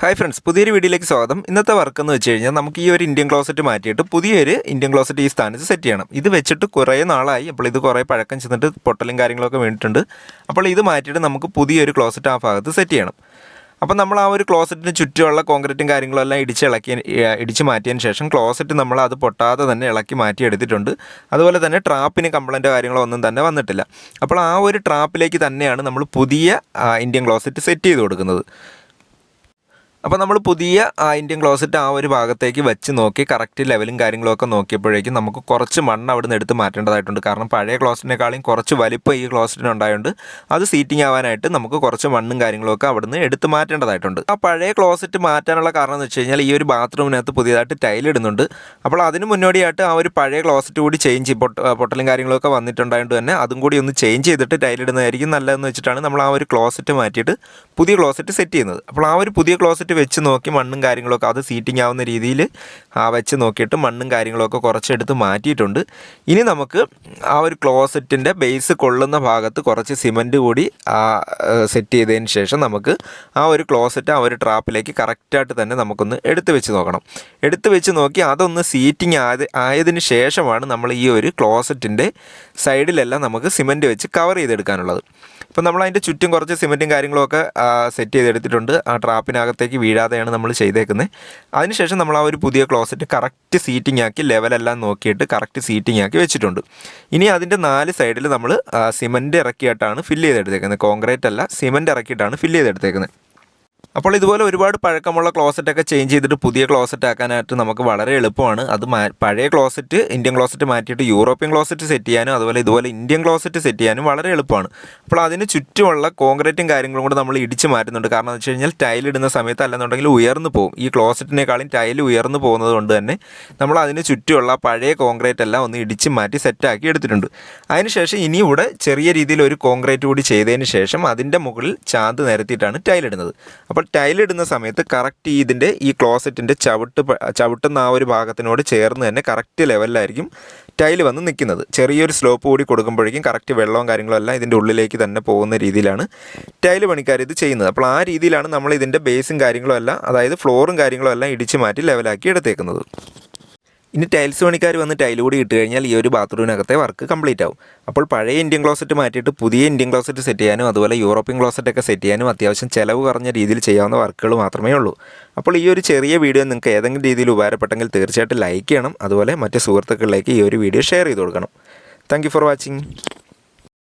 Hi friends പുതിയൊരു വീഡിയോയിലേക്ക് സ്വാഗതം. ഇന്നത്തെ വർക്ക് എന്ന് വെച്ച് കഴിഞ്ഞാൽ നമുക്ക് ഈ ഒരു ഇന്ത്യൻ ക്ലോസറ്റ് മാറ്റിയിട്ട് പുതിയൊരു ഇന്ത്യൻ ക്ലോസറ്റ് ഈ സ്ഥാനത്ത് സെറ്റ് ചെയ്യണം. ഇത് വെച്ചിട്ട് കുറേ നാളായി. അപ്പോൾ ഇത് കുറേ പഴക്കം ചെന്നിട്ട് പൊട്ടലും കാര്യങ്ങളൊക്കെ വേണ്ടിയിട്ടുണ്ട് അപ്പോൾ ഇത് മാറ്റിയിട്ട് നമുക്ക് പുതിയൊരു ക്ലോസറ്റ് ആ ഭാഗത്ത് സെറ്റ് ചെയ്യണം. അപ്പോൾ നമ്മൾ ആ ഒരു ക്ലോസറ്റിന് ചുറ്റുമുള്ള കോൺക്രീറ്റും കാര്യങ്ങളും എല്ലാം ഇടിച്ച് ഇളക്കി ഇടിച്ച് മാറ്റിയതിന് ശേഷം ക്ലോസറ്റ് നമ്മൾ അത് പൊട്ടാതെ തന്നെ ഇളക്കി മാറ്റിയെടുത്തിട്ടുണ്ട് അതുപോലെ തന്നെ ട്രാപ്പിന് കംപ്ലൈന്റോ കാര്യങ്ങളോ ഒന്നും തന്നെ വന്നിട്ടില്ല. അപ്പോൾ ആ ഒരു ട്രാപ്പിലേക്ക് തന്നെയാണ് നമ്മൾ പുതിയ ഇന്ത്യൻ ക്ലോസറ്റ് സെറ്റ് ചെയ്ത് കൊടുക്കുന്നത്. അപ്പോൾ നമ്മൾ പുതിയ ഇന്ത്യൻ ക്ലോസറ്റ് ആ ഒരു ഭാഗത്തേക്ക് വെച്ച് നോക്കി കറക്റ്റ് ലെവലും കാര്യങ്ങളൊക്കെ നോക്കിയപ്പോഴേക്കും നമുക്ക് കുറച്ച് മണ്ണ് അവിടെ നിന്ന് എടുത്ത് മാറ്റേണ്ടതായിട്ടുണ്ട്. കാരണം പഴയ ക്ലോസറ്റിനേക്കാളും കുറച്ച് വലിപ്പം ഈ ക്ലോസറ്റിന് ഉണ്ടായതുകൊണ്ട് അത് സീറ്റിംഗ് ആവാനായിട്ട് നമുക്ക് കുറച്ച് മണ്ണും കാര്യങ്ങളൊക്കെ അവിടെ നിന്ന് എടുത്ത് മാറ്റേണ്ടതായിട്ടുണ്ട്. ആ പഴയ ക്ലോസറ്റ് മാറ്റാനുള്ള കാരണം എന്ന് വെച്ച് കഴിഞ്ഞാൽ ഈ ഒരു ബാത്റൂമിനകത്ത് പുതിയതായിട്ട് ടൈൽ ഇടുന്നുണ്ട്. അപ്പോൾ അതിന് മുന്നോടിയായിട്ട് ആ ഒരു പഴയ ക്ലോസറ്റ് കൂടി ചേഞ്ച് പൊട്ട പൊട്ടലും കാര്യങ്ങളൊക്കെ വന്നിട്ടുണ്ടായതുകൊണ്ട് തന്നെ അതും കൂടി ഒന്ന് ചേഞ്ച് ചെയ്തിട്ട് ടൈൽ ഇടുന്നതായിരിക്കും നല്ലതെന്ന് വെച്ചിട്ടാണ് നമ്മൾ ആ ഒരു ക്ലോസറ്റ് മാറ്റിയിട്ട് പുതിയ ക്ലോസറ്റ് സെറ്റ് ചെയ്യുന്നത്. അപ്പോൾ ആ ഒരു പുതിയ ക്ലോസറ്റ് വെച്ച് നോക്കി മണ്ണും കാര്യങ്ങളൊക്കെ അത് സീറ്റിംഗ് ആവുന്ന രീതിയിൽ ആ വെച്ച് നോക്കിയിട്ട് മണ്ണും കാര്യങ്ങളൊക്കെ കുറച്ചെടുത്ത് മാറ്റിയിട്ടുണ്ട്. ഇനി നമുക്ക് ആ ഒരു ക്ലോസറ്റിന്റെ ബേസ് കൊള്ളുന്ന ഭാഗത്ത് കുറച്ച് സിമന്റ് കൂടി സെറ്റ് ചെയ്തതിന് ശേഷം നമുക്ക് ആ ഒരു ക്ലോസറ്റ് ആ ഒരു ട്രാപ്പിലേക്ക് കറക്റ്റായിട്ട് തന്നെ നമുക്കൊന്ന് എടുത്തു വെച്ച് നോക്കണം. എടുത്തു വെച്ച് നോക്കി അതൊന്ന് സീറ്റിംഗ് ആയത് ആയതിന് ശേഷമാണ് നമ്മൾ ഈ ഒരു ക്ലോസറ്റിന്റെ സൈഡിലെല്ലാം നമുക്ക് സിമന്റ് വെച്ച് കവർ ചെയ്തെടുക്കാനുള്ളത്. ഇപ്പം നമ്മൾ അതിന്റെ ചുറ്റും കുറച്ച് സിമെന്റും കാര്യങ്ങളൊക്കെ സെറ്റ് ചെയ്തെടുത്തിട്ടുണ്ട്. ആ ട്രാപ്പിനകത്തേക്ക് വീഴാതെയാണ് നമ്മൾ ചെയ്തേക്കുന്നത് അതിനുശേഷം നമ്മൾ ആ ഒരു പുതിയ ക്ലോസറ്റ് കറക്റ്റ് സീറ്റിംഗ് ആക്കി ലെവലെല്ലാം നോക്കിയിട്ട് കറക്റ്റ് സീറ്റിംഗ് ആക്കി വെച്ചിട്ടുണ്ട്. ഇനി അതിന്റെ നാല് സൈഡിൽ നമ്മൾ സിമെന്റ് ഇറക്കിയിട്ടാണ് ഫില്ല് ചെയ്തെടുത്തേക്കുന്നത് കോൺക്രീറ്റ് അല്ല സിമെന്റ് ഇറക്കിയിട്ടാണ് ഫില്ല് ചെയ്തെടുത്തേക്കുന്നത് അപ്പോൾ ഇതുപോലെ ഒരുപാട് പഴക്കമുള്ള ക്ലോസറ്റ് ഒക്കെ ചേഞ്ച് ചെയ്തിട്ട് പുതിയ ക്ലോസറ്റ് ആക്കാനായിട്ട് നമുക്ക് വളരെ എളുപ്പമാണ്. അത് പഴയ ക്ലോസറ്റ് ഇന്ത്യൻ ക്ലോസറ്റ് മാറ്റിയിട്ട് യൂറോപ്യൻ ക്ലോസറ്റ് സെറ്റ് ചെയ്യാനും അതുപോലെ ഇതുപോലെ ഇന്ത്യൻ ക്ലോസറ്റ് സെറ്റ് ചെയ്യാനും വളരെ എളുപ്പമാണ്. അപ്പോൾ അതിന് ചുറ്റുമുള്ള കോൺക്രീറ്റും കാര്യങ്ങളും കൂടെ നമ്മൾ ഇടിച്ച് മാറ്റുന്നുണ്ട്. കാരണം എന്ന് വെച്ച് കഴിഞ്ഞാൽ ടൈൽ ഇടുന്ന സമയത്ത് അല്ലെന്നുണ്ടെങ്കിൽ ഉയർന്നു പോകും. ഈ ക്ലോസറ്റിനേക്കാളും ടൈൽ ഉയർന്നു പോകുന്നത് കൊണ്ട് തന്നെ നമ്മൾ അതിന് ചുറ്റുമുള്ള പഴയ കോൺക്രീറ്റ് എല്ലാം ഒന്ന് ഇടിച്ച് മാറ്റി സെറ്റാക്കി എടുത്തിട്ടുണ്ട്. അതിനുശേഷം ഇനി ഇവിടെ ചെറിയ രീതിയിൽ ഒരു കോൺക്രീറ്റ് കൂടി ചെയ്തതിന് ശേഷം അതിന്റെ മുകളിൽ ചാന്ത് നിരത്തിയിട്ടാണ് ടൈൽ ഇടുന്നത്. അപ്പോൾ ടൈലിടുന്ന സമയത്ത് കറക്റ്റ് ഇതിന്റെ ഈ ക്ലോസറ്റിന്റെ ചവിട്ട് ചവിട്ടുന്ന ആ ഒരു ഭാഗത്തിനോട് ചേർന്ന് തന്നെ കറക്റ്റ് ലെവലിലായിരിക്കും ടൈൽ വന്ന് നിൽക്കുന്നത്. ചെറിയൊരു സ്ലോപ്പ് കൂടി കൊടുക്കുമ്പോഴേക്കും കറക്റ്റ് വെള്ളവും കാര്യങ്ങളും എല്ലാം ഇതിന്റെ ഉള്ളിലേക്ക് തന്നെ പോകുന്ന രീതിയിലാണ് ടൈൽ പണിക്കാർ ഇത് ചെയ്യുന്നത്. അപ്പോൾ ആ രീതിയിലാണ് നമ്മൾ ഇതിന്റെ ബേസും കാര്യങ്ങളും എല്ലാം അതായത് ഫ്ലോറും കാര്യങ്ങളും എല്ലാം ഇടിച്ച് മാറ്റി ലെവലാക്കി എടുത്തേക്കുന്നത്. ഇനി ടൈൽസ് പണിക്കാർ വന്ന് ടൈൽ കൂടി ഇട്ട് കഴിഞ്ഞാൽ ഈ ഒരു ബാത്റൂമിനകത്തെ വർക്ക് കംപ്ലീറ്റ് ആവും. അപ്പോൾ പഴയ ഇന്ത്യൻ ക്ലോസറ്റ് മാറ്റിയിട്ട് പുതിയ ഇന്ത്യൻ ക്ലോസറ്റ് സെറ്റ് ചെയ്യാനും അതുപോലെ യൂറോപ്യൻ ക്ലോസറ്റ് ഒക്കെ സെറ്റ് ചെയ്യാനും അത്യാവശ്യം ചിലവ് കുറഞ്ഞ രീതിയിൽ ചെയ്യാവുന്ന വർക്കുകൾ മാത്രമേ ഉള്ളൂ. അപ്പോൾ ഈ ഒരു ചെറിയ വീഡിയോ നിങ്ങൾക്ക് ഏതെങ്കിലും രീതിയിൽ ഉപകാരപ്പെട്ടെങ്കിൽ തീർച്ചയായിട്ടും ലൈക്ക് ചെയ്യണം. അതുപോലെ മറ്റ് സുഹൃത്തുക്കളിലേക്ക് ഈ ഒരു വീഡിയോ ഷെയർ ചെയ്ത് കൊടുക്കണം. Thank for watching